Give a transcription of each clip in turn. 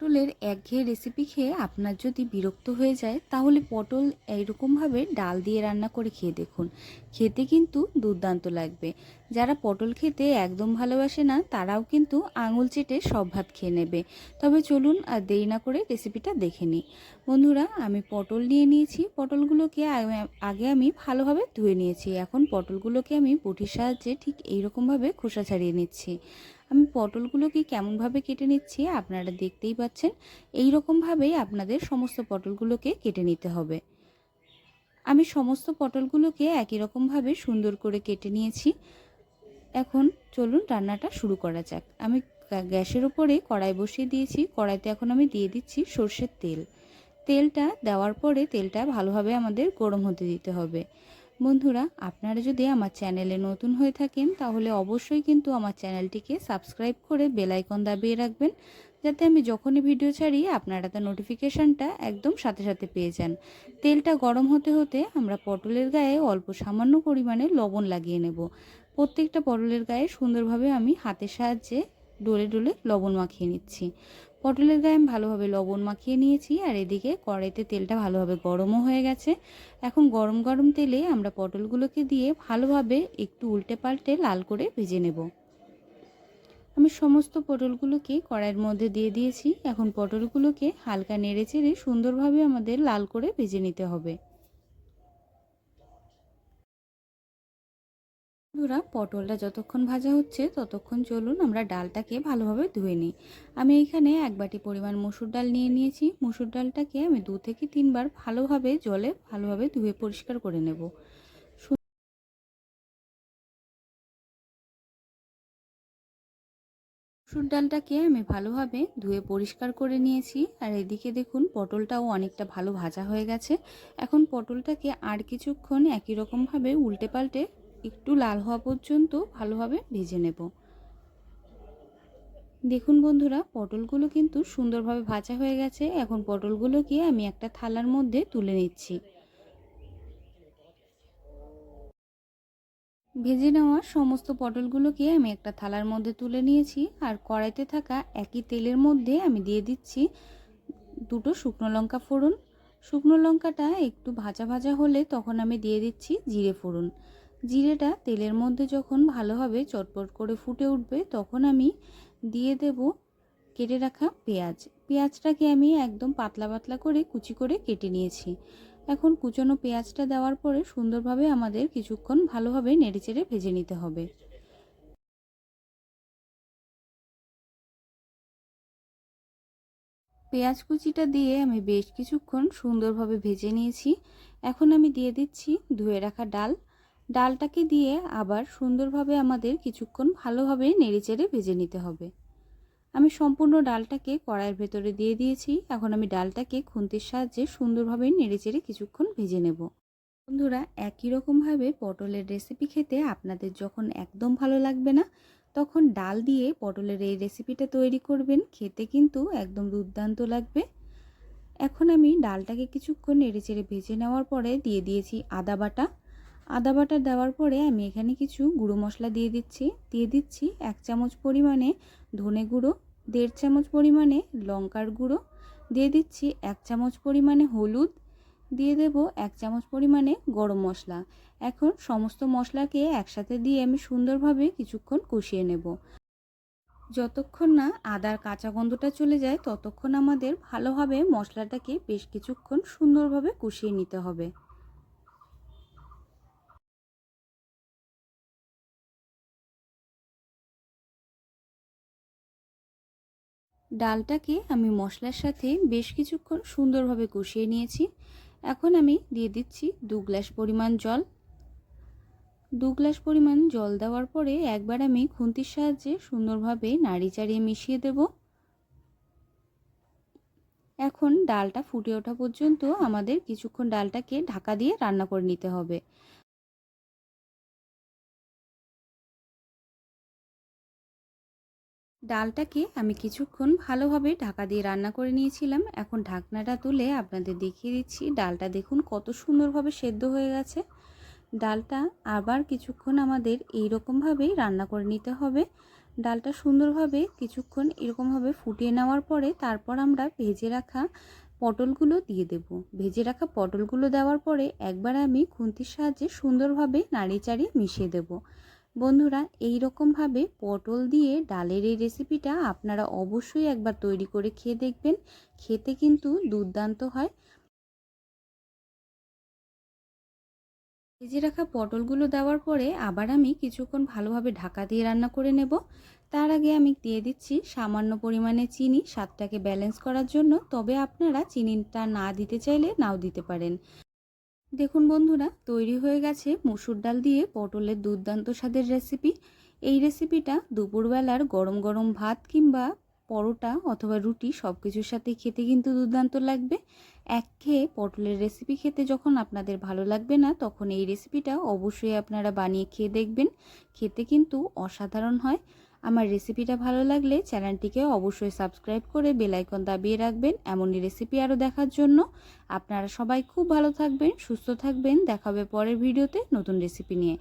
পটলের একঘেয়ে রেসিপি খেয়ে আপনার যদি বিরক্ত হয়ে যায়, তাহলে পটল এইরকমভাবে ডাল দিয়ে রান্না করে খেয়ে দেখুন। খেতে কিন্তু দুর্দান্ত লাগবে। যারা পটল খেতে একদম ভালোবাসে না, তারাও কিন্তু আঙুল চেটে সব ভাত খেয়ে নেবে। তবে চলুন আর দেরি না করে রেসিপিটা দেখে নিই। বন্ধুরা, আমি পটল নিয়ে নিয়েছি। পটলগুলোকে আগে- আমি ভালোভাবে ধুয়ে নিয়েছি। এখন পটলগুলোকে আমি বটির সাহায্যে ঠিক এইরকমভাবে খোসা ছাড়িয়ে নিচ্ছি। আমি পটলগুলোকে কেমনভাবে কেটে নিচ্ছি আপনারা দেখতেই পাচ্ছেন। এই রকমভাবেই আপনাদের সমস্ত পটলগুলোকে কেটে নিতে হবে। আমি সমস্ত পটলগুলোকে একই রকমভাবে সুন্দর করে কেটে নিয়েছি। এখন চলুন রান্নাটা শুরু করা যাক। আমি গ্যাসের উপরে কড়াই বসিয়ে দিয়েছি। কড়াইতে এখন আমি দিয়ে দিচ্ছি সর্ষের তেল। তেলটা দেওয়ার পরে তেলটা ভালোভাবে আমাদের গরম হতে দিতে হবে। বন্ধুরা, আপনারা যদি আমার চ্যানেলে নতুন হয়ে থাকেন, তাহলে অবশ্যই কিন্তু আমার চ্যানেলটিকে সাবস্ক্রাইব করে বেল আইকন দাবিয়ে রাখবেন, যাতে আমি যখনই ভিডিও ছাড়ি, আপনারা তার নোটিফিকেশানটা একদম সাথে সাথে পেয়ে যান। তেলটা গরম হতে হতে আমরা পটলের গায়ে অল্প সামান্য পরিমাণে লবণ লাগিয়ে নেব। প্রত্যেকটা পটলের গায়ে সুন্দরভাবে আমি হাতের সাহায্যে ডলে ডলে লবণ মাখিয়ে নিচ্ছি। পটলের গায়ে আমি ভালোভাবে লবণ মাখিয়ে নিয়েছি, আর এদিকে কড়াইতে তেলটা ভালোভাবে গরমও হয়ে গেছে। এখন গরম গরম তেলে আমরা পটলগুলোকে দিয়ে ভালোভাবে একটু উল্টে পাল্টে লাল করে ভেজে নেব। আমি সমস্ত পটলগুলোকে কড়াইয়ের মধ্যে দিয়ে দিয়েছি। এখন পটলগুলোকে হালকা নেড়ে চেড়ে সুন্দরভাবে আমাদের লাল করে ভেজে নিতে হবে। বন্ধুরা, পটলটা যতক্ষণ ভাজা হচ্ছে ততক্ষণ চলুন আমরা ডালটাকে ভালোভাবে ধুয়ে নিই। আমি এখানে এক বাটি পরিমাণ মসুর ডাল নিয়ে নিয়েছি। মসুর ডালটাকে আমি দু থেকে তিনবার ভালোভাবে জলে ভালোভাবে ধুয়ে পরিষ্কার করে নেব। মসুর ডালটাকে আমি ভালোভাবে ধুয়ে পরিষ্কার করে নিয়েছি। আর এদিকে দেখুন, পটলটাও অনেকটা ভালো ভাজা হয়ে গেছে। এখন পটলটাকে আর কিছুক্ষণ একই রকমভাবে উল্টে পাল্টে একটু লাল হওয়া পর্যন্ত ভালোভাবে ভেজে নেব। দেখুন বন্ধুরা, পটলগুলো কিন্তু সুন্দরভাবে ভাজা হয়ে গেছে। এখন পটলগুলোকে আমি একটা থালার মধ্যে তুলে নিচ্ছি। ভেজে নেওয়া সমস্ত পটলগুলোকে আমি একটা থালার মধ্যে তুলে নিয়েছি। আর কড়াইতে থাকা একই তেলের মধ্যে আমি দিয়ে দিচ্ছি দুটো শুকনো লঙ্কা ফোড়ন। শুকনো লঙ্কাটা একটু ভাজা ভাজা হলে তখন আমি দিয়ে দিচ্ছি জিরে ফোড়ন। জিরেটা তেলের মধ্যে যখন ভালোভাবে চটপট করে ফুটে উঠবে, তখন আমি দিয়ে দেব কেটে রাখা পেঁয়াজ। পেঁয়াজটাকে আমি একদম পাতলা পাতলা করে কুচি করে কেটে নিয়েছি। এখন কুচনো পেঁয়াজটা দেওয়ার পরে সুন্দরভাবে আমাদের কিছুক্ষণ ভালোভাবে নেড়েচেড়ে ভেজে নিতে হবে। পেঁয়াজ কুচিটা দিয়ে আমি বেশ কিছুক্ষণ সুন্দরভাবে ভেজে নিয়েছি। এখন আমি দিয়ে দিচ্ছি ধুয়ে রাখা ডাল। ডালটাকে দিয়ে আবার সুন্দরভাবে আমাদের কিছুক্ষণ ভালোভাবে নেড়েচেড়ে ভেজে নিতে হবে। আমি সম্পূর্ণ ডালটাকে কড়াইয়ের ভেতরে দিয়ে দিয়েছি। এখন আমি ডালটাকে খুন্তির সাহায্যে সুন্দরভাবে নেড়েচেড়ে কিছুক্ষণ ভেজে নেব। বন্ধুরা, একই রকমভাবে পটলের রেসিপি খেতে আপনাদের যখন একদম ভালো লাগবে না, তখন ডাল দিয়ে পটলের এই রেসিপিটা তৈরি করবেন। খেতে কিন্তু একদম দুর্দান্ত লাগবে। এখন আমি ডালটাকে কিছুক্ষণ নেড়েচেড়ে ভেজে নেওয়ার পরে দিয়ে দিয়েছি আদা বাটা। আদা বাটা দেওয়ার পরে আমি এখানে কিছু গুঁড়ো মশলা দিয়ে দিচ্ছি। দিয়ে দিচ্ছি এক চামচ পরিমাণে ধনে গুঁড়ো, দেড় চামচ পরিমাণে লঙ্কার গুঁড়ো, দিয়ে দিচ্ছি এক চামচ পরিমাণে হলুদ, দিয়ে দেব এক চামচ পরিমাণে গরম মশলা। এখন সমস্ত মশলাকে একসাথে দিয়ে আমি সুন্দরভাবে কিছুক্ষণ কষিয়ে নেব। যতক্ষণ না আদার কাঁচা গন্ধটা চলে যায়, ততক্ষণ আমাদের ভালোভাবে মশলাটাকে বেশ কিছুক্ষণ সুন্দরভাবে কষিয়ে নিতে হবে। ডালটাকে আমি মশলার সাথে বেশ কিছুক্ষণ সুন্দরভাবে কষিয়ে নিয়েছি। এখন আমি দিয়ে দিচ্ছি দু গ্লাস পরিমাণ জল। দু গ্লাস পরিমাণ জল দেওয়ার পরে একবার আমি খুন্তির সাহায্যে সুন্দরভাবে নাড়ি চাড়িয়ে মিশিয়ে দেব। এখন ডালটা ফুটে ওঠা পর্যন্ত আমাদের কিছুক্ষণ ডালটাকে ঢাকা দিয়ে রান্না করে নিতে হবে। ডালটাকে আমি কিছুক্ষণ ভালোভাবে ঢাকা দিয়ে রান্না করে নিয়েছিলাম। এখন ঢাকনাটা তুলে আপনাদের দেখিয়ে দিচ্ছি। ডালটা দেখুন কত সুন্দরভাবে সেদ্ধ হয়ে গেছে। ডালটা আবার কিছুক্ষণ আমাদের এই রকমভাবেই রান্না করে নিতে হবে। ডালটা সুন্দরভাবে কিছুক্ষণ এরকমভাবে ফুটিয়ে নেওয়ার পরে তারপর আমরা ভেজে রাখা পটলগুলো দিয়ে দেব। ভেজে রাখা পটলগুলো দেওয়ার পরে একবার আমি খুন্তির সাহায্যে সুন্দরভাবে নাড়ি চাড়িয়ে মিশিয়ে দেব। বন্ধুরা এই রকমভাবে পটল দিয়ে ডালের এই রেসিপিটা আপনারা অবশ্যই একবার তৈরি করে খেয়ে দেখবেন। খেতে কিন্তু দুর্দান্ত হয়। ভেজে রাখা পটলগুলো দেওয়ার পরে আবার আমি কিছুক্ষণ ভালোভাবে ঢাকা দিয়ে রান্না করে নেব। তার আগে আমি দিয়ে দিচ্ছি সামান্য পরিমাণে চিনি। স্বাদটাকে ব্যালেন্স করার জন্য তবে আপনারা চিনিটা না দিতে চাইলে নাও দিতে পারেন। দেখুন বন্ধুরা, তৈরি হয়ে গেছে মসুর ডাল দিয়ে পটলের দুর্দান্ত স্বাদের রেসিপি এই রেসিপিটা দুপুরবেলার গরম গরম ভাত কিংবা পরোটা অথবা রুটি সব কিছুর সাথে খেতে কিন্তু দুর্দান্ত লাগবে। এক খেয়ে পটলের রেসিপি খেতে যখন আপনাদের ভালো লাগবে না, তখন এই রেসিপিটা অবশ্যই আপনারা বানিয়ে খেয়ে দেখবেন। খেতে কিন্তু অসাধারণ হয়। আমার রেসিপিটা ভালো লাগলে চ্যানেলটিকে অবশ্যই সাবস্ক্রাইব করে বেলাইকন দাবিয়ে রাখবেন। এমনই রেসিপি আরও দেখার জন্য। আপনারা সবাই খুব ভালো থাকবেন, সুস্থ থাকবেন। দেখাবে পরের ভিডিওতে নতুন রেসিপি নিয়ে।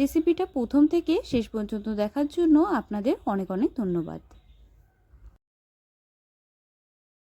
রেসিপিটা প্রথম থেকে শেষ পর্যন্ত দেখার জন্য আপনাদের অনেক অনেক ধন্যবাদ।